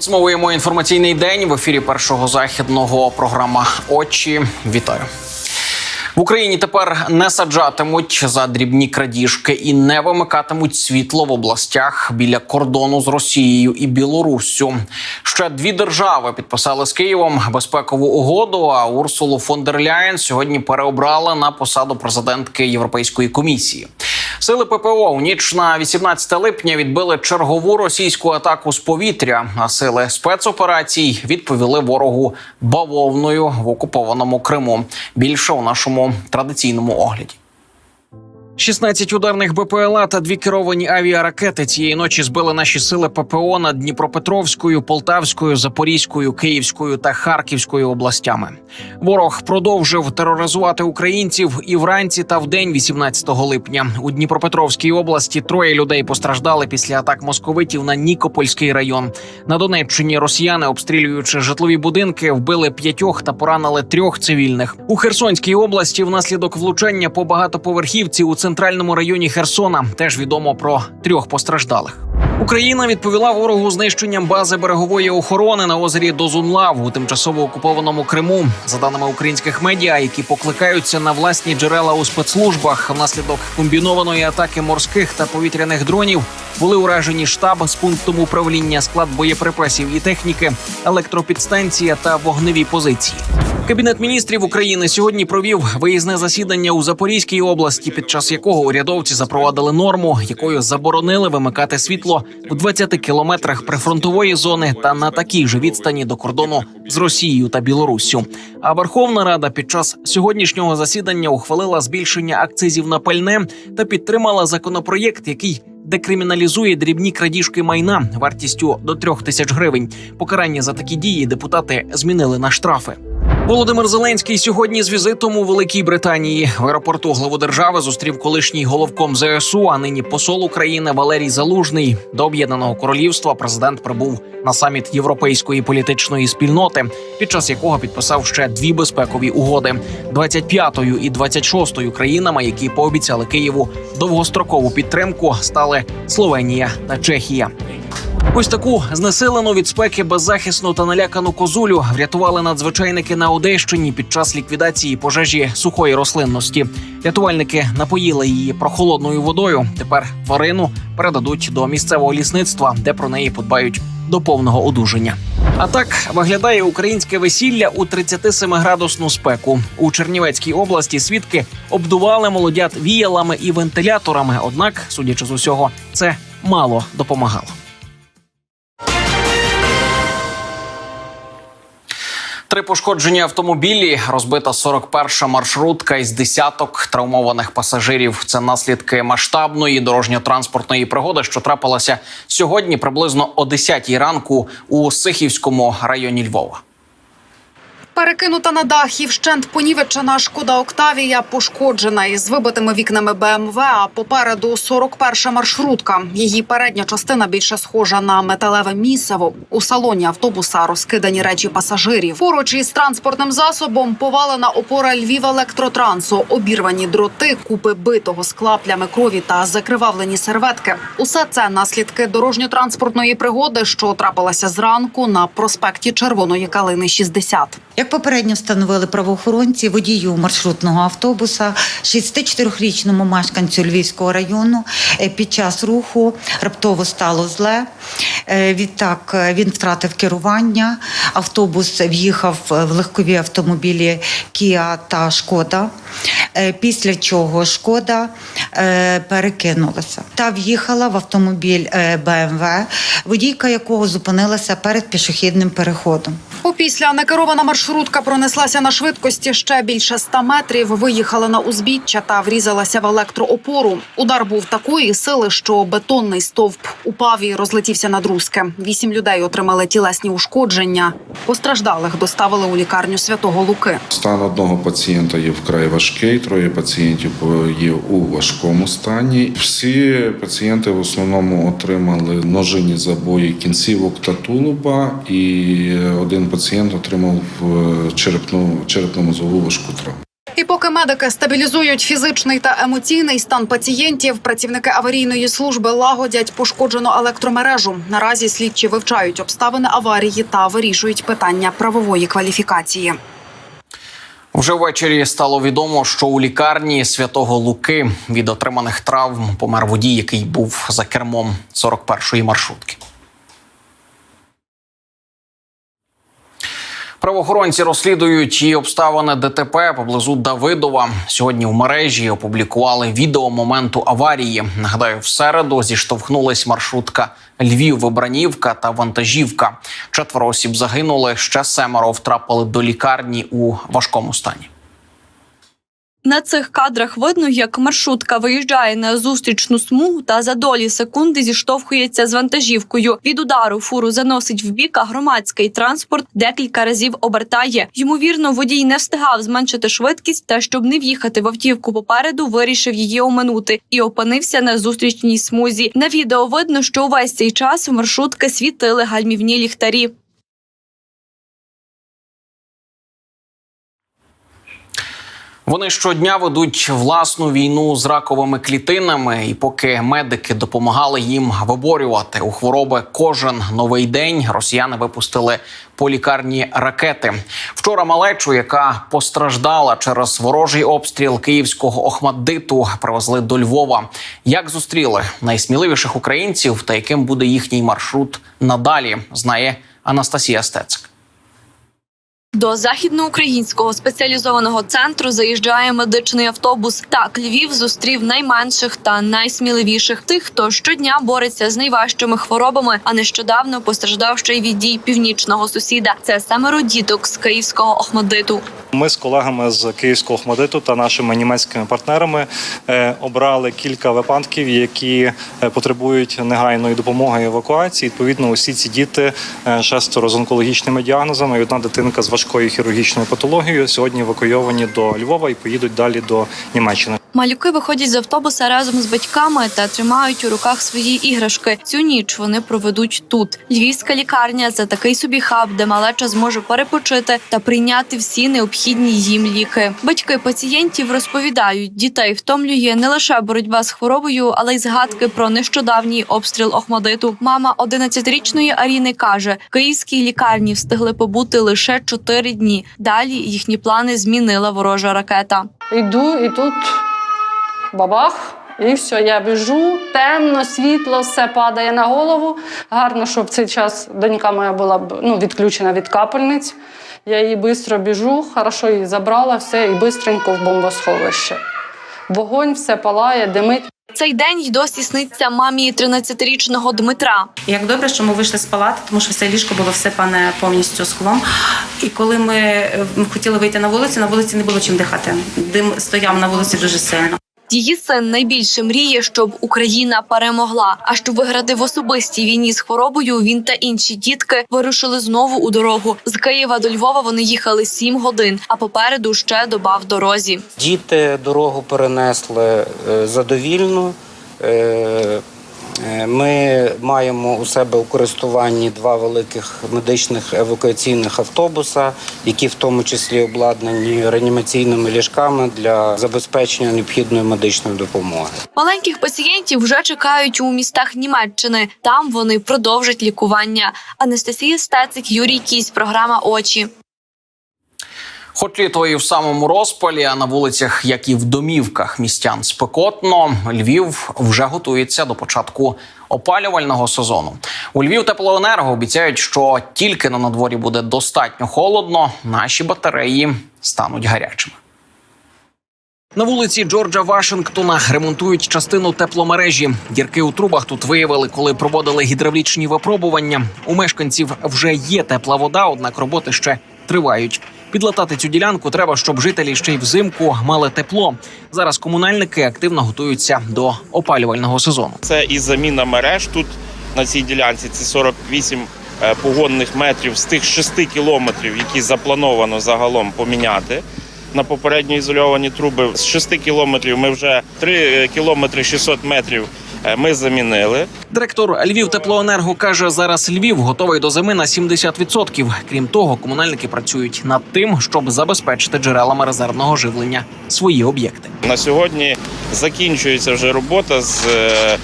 Підсумовуємо інформаційний день в ефірі першого західного програма Очі. Вітаю. В Україні тепер не саджатимуть за дрібні крадіжки і не вимикатимуть світло в областях біля кордону з Росією і Білоруссю. Ще дві держави підписали з Києвом безпекову угоду. А Урсулу фон дер Ляєн сьогодні переобрали на посаду президентки Європейської комісії. Сили ППО у ніч на 18 липня відбили чергову російську атаку з повітря. А сили спецоперацій відповіли ворогу бавовною в окупованому Криму. Більше у нашому традиційному огляді. 16 ударних БПЛА та дві керовані авіаракети цієї ночі збили наші сили ППО над Дніпропетровською, Полтавською, Запорізькою, Київською та Харківською областями. Ворог продовжив тероризувати українців і вранці та вдень 18 липня. У Дніпропетровській області троє людей постраждали після атак московитів на Нікопольський район. На Донеччині росіяни, обстрілюючи житлові будинки, вбили п'ятьох та поранили трьох цивільних. У Херсонській області внаслідок влучання по багатоповерхівці у центральному районі Херсона теж відомо про трьох постраждалих. Україна відповіла ворогу знищенням бази берегової охорони на озері Дозунлав у тимчасово окупованому Криму. За даними українських медіа, які покликаються на власні джерела у спецслужбах, внаслідок комбінованої атаки морських та повітряних дронів були уражені штаб з пунктом управління, склад боєприпасів і техніки, електропідстанція та вогневі позиції. Кабінет міністрів України сьогодні провів виїзне засідання у Запорізькій області, під час якого урядовці запровадили норму, якою заборонили вимикати світло в 20 кілометрах прифронтової зони та на такій же відстані до кордону з Росією та Білоруссю. А Верховна Рада під час сьогоднішнього засідання ухвалила збільшення акцизів на пальне та підтримала законопроєкт, який декриміналізує дрібні крадіжки майна вартістю до трьох тисяч гривень. Покарання за такі дії депутати змінили на штрафи. Володимир Зеленський сьогодні з візитом у Великій Британії в аеропорту главу держави зустрів колишній головком ЗСУ, а нині посол України Валерій Залужний. До об'єднаного королівства президент прибув на саміт європейської політичної спільноти, під час якого підписав ще дві безпекові угоди: 25-ю і 26-ю країнами, які пообіцяли Києву довгострокову підтримку, стали Словенія та Чехія. Ось таку знесилену від спеки беззахисну та налякану козулю врятували надзвичайники на Одещині під час ліквідації пожежі сухої рослинності. Рятувальники напоїли її прохолодною водою. Тепер тварину передадуть до місцевого лісництва, де про неї подбають до повного одужання. А так виглядає українське весілля у 37-градусну спеку. У Чернівецькій області свідки обдували молодят віялами і вентиляторами. Однак, судячи з усього, це мало допомагало. Три пошкоджені автомобілі, розбита 41-ша маршрутка із десяток травмованих пасажирів. Це наслідки масштабної дорожньо-транспортної пригоди, що трапилася сьогодні приблизно о 10-й ранку у Сихівському районі Львова. Перекинута на дах і вщент понівечена шкода Октавія пошкоджена із вибитими вікнами БМВ. А попереду 41-ша маршрутка. Її передня частина більше схожа на металеве місиво. У салоні автобуса розкидані речі пасажирів. Поруч із транспортним засобом повалена опора Львів електротрансу, обірвані дроти, купи битого з клаплями крові та закривавлені серветки. Усе це наслідки дорожньо-транспортної пригоди, що трапилася зранку на проспекті Червоної калини 60. Попередньо встановили правоохоронці, водію маршрутного автобуса, 64-річному мешканцю Львівського району, е, під час руху раптово стало зле. Е, Відтак е, він втратив керування. Автобус в'їхав в легкові автомобілі Кіа та Шкода. Після чого шкода перекинулася та в'їхала в автомобіль БМВ, водійка якого зупинилася перед пішохідним переходом. Опісля некерована маршрутка пронеслася на швидкості ще більше 100 метрів, виїхала на узбіччя та врізалася в електроопору. Удар був такої сили, що бетонний стовп упав і розлетівся на друзки. Вісім людей отримали тілесні ушкодження. Постраждалих доставили у лікарню Святого Луки. Стан одного пацієнта є вкрай важкий, троє пацієнтів є у важкому стані. Всі пацієнти в основному отримали ножині забої кінцівок та тулуба, і один пацієнт отримав в черепну, черепно-мозову важку травму. І поки медики стабілізують фізичний та емоційний стан пацієнтів, працівники аварійної служби лагодять пошкоджену електромережу. Наразі слідчі вивчають обставини аварії та вирішують питання правової кваліфікації. Вже ввечері стало відомо, що у лікарні святого Луки від отриманих травм помер водій, який був за кермом 41-ї маршрутки. Правоохоронці розслідують і обставини ДТП поблизу Давидова. Сьогодні в мережі опублікували відео моменту аварії. Нагадаю, в середу зіштовхнулись маршрутка Львів-Вибранівка та вантажівка. Четверо осіб загинули. Ще семеро втрапили до лікарні у важкому стані. На цих кадрах видно, як маршрутка виїжджає на зустрічну смугу та за долі секунди зіштовхується з вантажівкою. Від удару фуру заносить в бік, а громадський транспорт декілька разів обертає. Ймовірно, водій не встигав зменшити швидкість та, щоб не в'їхати в автівку попереду, вирішив її оминути і опинився на зустрічній смузі. На відео видно, що увесь цей час у маршрутки світили гальмівні ліхтарі. Вони щодня ведуть власну війну з раковими клітинами, і поки медики допомагали їм виборювати у хвороби кожен новий день, росіяни випустили по лікарні ракети. Вчора малечу, яка постраждала через ворожий обстріл київського Охмаддиту, привезли до Львова. Як зустріли найсміливіших українців та яким буде їхній маршрут надалі, знає Анастасія Стецик. До західноукраїнського спеціалізованого центру заїжджає медичний автобус. Так, Львів зустрів найменших та найсміливіших тих, хто щодня бореться з найважчими хворобами, а нещодавно постраждав ще й від дій північного сусіда. Це семеро діток з київського Охмадиту. Ми з колегами з Київського Охмадиту та нашими німецькими партнерами е, обрали кілька випадків, які е, потребують негайної допомоги евакуації. Відповідно, усі ці діти е, шестеро з онкологічними діагнозами одна дитинка з важкою хірургічною патологією сьогодні евакуйовані до Львова і поїдуть далі до Німеччини. Малюки виходять з автобуса разом з батьками та тримають у руках свої іграшки. Цю ніч вони проведуть тут. Львівська лікарня це такий собі хаб, де малеча зможе перепочити та прийняти всі необхідні їм ліки. Батьки пацієнтів розповідають, дітей втомлює не лише боротьба з хворобою, але й згадки про нещодавній обстріл Охмадиту. Мама 11-річної Аріни каже, київській лікарні встигли побути лише 4 дні. Далі їхні плани змінила ворожа ракета. Йду і тут бабах, і все, я біжу, темно, світло, все падає на голову. Гарно, що в цей час донька моя була ну, відключена від капельниць. Я її швидко біжу, хорошо її забрала, все, і швидко в бомбосховище. Вогонь, все палає, димить. Цей день й досі сниться мамі 13-річного Дмитра. Як добре, що ми вийшли з палати, тому що все ліжко було всипане повністю склом. І коли ми е, хотіли вийти на вулицю, на вулиці не було чим дихати. Дим стояв на вулиці дуже сильно. Її син найбільше мріє, щоб Україна перемогла. А щоб виграти в особистій війні з хворобою, він та інші дітки вирушили знову у дорогу. З Києва до Львова вони їхали сім годин, а попереду ще доба в дорозі. Діти дорогу перенесли е, задовільно. Е, Ми маємо у себе у користуванні два великих медичних евакуаційних автобуса, які в тому числі обладнані реанімаційними ліжками для забезпечення необхідної медичної допомоги. Маленьких пацієнтів вже чекають у містах Німеччини. Там вони продовжать лікування. Анастасія Стецик, Юрій Кісь, програма Очі. Хоч літо і в самому розпалі, а на вулицях, як і в домівках містян спекотно, Львів вже готується до початку опалювального сезону. У Львів теплоенерго обіцяють, що тільки на надворі буде достатньо холодно, наші батареї стануть гарячими. На вулиці Джорджа Вашингтона ремонтують частину тепломережі. Дірки у трубах тут виявили, коли проводили гідравлічні випробування. У мешканців вже є тепла вода, однак роботи ще тривають. Підлатати цю ділянку треба, щоб жителі ще й взимку мали тепло. Зараз комунальники активно готуються до опалювального сезону. Це і заміна мереж тут на цій ділянці. Це 48 е, погонних метрів з тих 6 кілометрів, які заплановано загалом поміняти. На попередньо ізольовані труби з 6 кілометрів ми вже 3 кілометри 600 метрів е, ми замінили. Директор Львів Теплоенерго каже, зараз Львів готовий до зими на 70%. Крім того, комунальники працюють над тим, щоб забезпечити джерелами резервного живлення свої об'єкти. На сьогодні закінчується вже робота з е,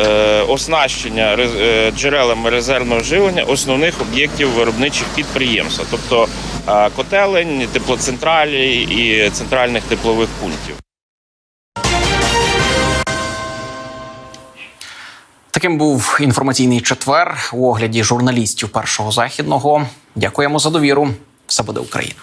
е, оснащення е, джерелами резервного живлення основних об'єктів виробничих підприємств, тобто е, котелень, теплоцентралі і центральних теплових пунктів. Таким був інформаційний четвер у огляді журналістів першого західного. Дякуємо за довіру. Все буде Україна.